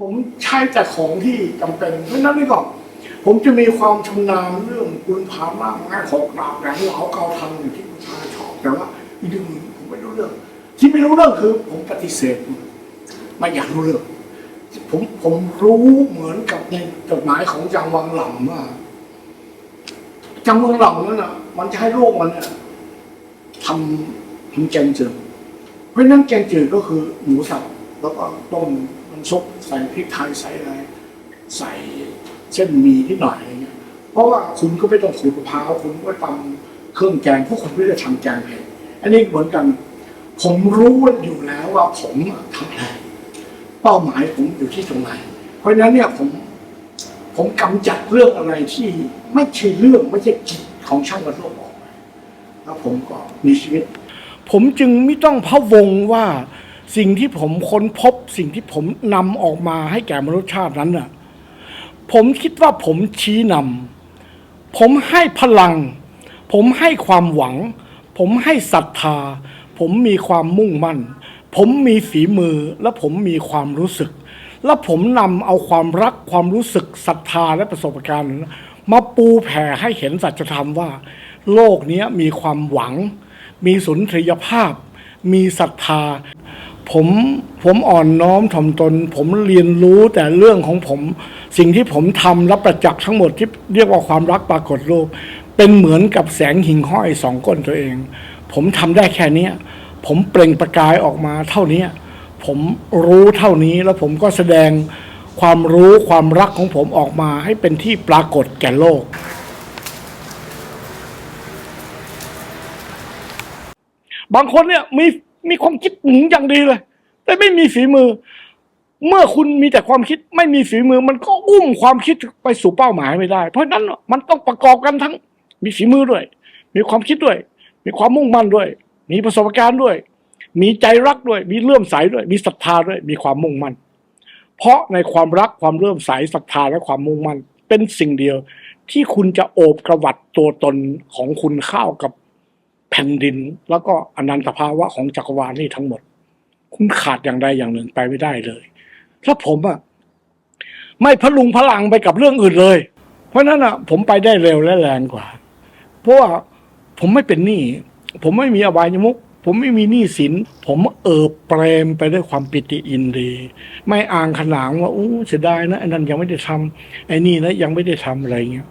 ผมใช้แต่ของที่จำเป็นเพราะนั้นนี่ก็ผมจะมีความชำนาญเรื่องปืนผาล่างไม้หกดาบแหลมเหลาเกาทันอย่างที่ผู้ชายชอบแต่ว่าอีกเรื่องนึงผมไม่รู้เรื่อง ที่ไม่รู้เรื่องคือผมปฏิเสธไม่อยากรู้เรื่องผมผมรู้เหมือนกับในจดหมายของจังวังหลำว่าจังวังหลำนั่นน่ะ มันจะให้โลกมันเนี่ยทำทำแกงจืดเพราะฉะนั้นแกงจืดก็คือหมูสับแล้วก็ต้ม มันซุปใส่พริกไทยใส่อะไรใส่เส้นหมี่นิดหน่อยอะไรเงี้ยเพราะว่าคุณก็ไม่ต้องขูดมะพร้าวคุณก็ตำเครื่องแกงพราะคุณไม่ได้ทำแกงเองอันนี้เหมือนกัน ผมรู้อยู่แล้วว่าผมทำอะไรเป้าหมายผมอยู่ที่ตรงไหน เพราะฉะนั้นเนี่ยผมผมกำจัดเรื่องอะไรที่ไม่ใช่เรื่องไม่ใช่กิจของช่างวันโลกออกแล้วผมก็มีชีวิต ผมจึงไม่ต้องพะวงว่า สิ่งที่ผมค้นพบสิ่งที่ผมนำออกมาให้แก่มนุษยชาตินั้นน่ะผมคิดว่าผมชี้นำผมให้พลัง ผมให้ความหวัง ผมให้ศรัทธา ผมมีความมุ่งมั่น ผมมีฝีมือและผมมีความรู้สึก และผมนำเอาความรักความรู้สึกศรัทธาและประสบการณ์ มาปูแผ่ให้เห็นสัจธรรมว่า โลกนี้มีความหวัง มีสุนทรียภาพ มีศรัทธา ผมผมอ่อนน้อมถ่อมตน ผมเรียนรู้แต่เรื่องของผม สิ่งที่ผมทำและประจักษ์ทั้งหมดที่เรียกว่าความรักปรากฏโลก เป็นเหมือนกับแสงหิ่งห้อยสองก้นตัวเอง ผมทำได้แค่นี้ผมเปล่งประกายออกมาเท่านี้ผมรู้เท่านี้แล้วผมก็แสดงความรู้ความรักของผมออกมาให้เป็นที่ปรากฏแก่โลก บางคนเนี่ยมี มีความคิดหนึ่งอย่างดีเลย แต่ไม่มีฝีมือ เมื่อคุณมีแต่ความคิดไม่มีฝีมือ มันก็อุ้มความคิดไปสู่เป้าหมายไม่ได้ เพราะฉะนั้นมันต้องประกอบกันทั้งมีฝีมือด้วย มีความคิดด้วย มีความมุ่งมั่นด้วย มีประสบการณ์ด้วย มีใจรักด้วย มีเลื่อมใสด้วย มีศรัทธาด้วย มีความมุ่งมั่น เพราะในความรักความเลื่อมใสศรัทธาและความมุ่งมั่น เป็นสิ่งเดียวที่คุณจะโอบกระวัดตัวตนของคุณเข้ากับ แผ่นดิน แล้วก็อนันตภาวะของจักรวาลนี่ทั้งหมด คุณขาดอย่างใดอย่างหนึ่งไปไม่ได้เลยถ้าผมอะไม่พลุงพลังไปกับเรื่องอื่นเลย เพราะนั้นอะผมไปได้เร็วและแรงกว่า เพราะว่าผมไม่เป็นหนี้ผมไม่มีอบายมุกผมไม่มีหนี้สิน ผมเอิบเปรมไปด้วยความปิติอินทรีไม่อ่างขนางว่าอู้เสียดายนะไอ้นั่นยังไม่ได้ทำไอ้นี่นะยังไม่ได้ทำอะไรเงี้ย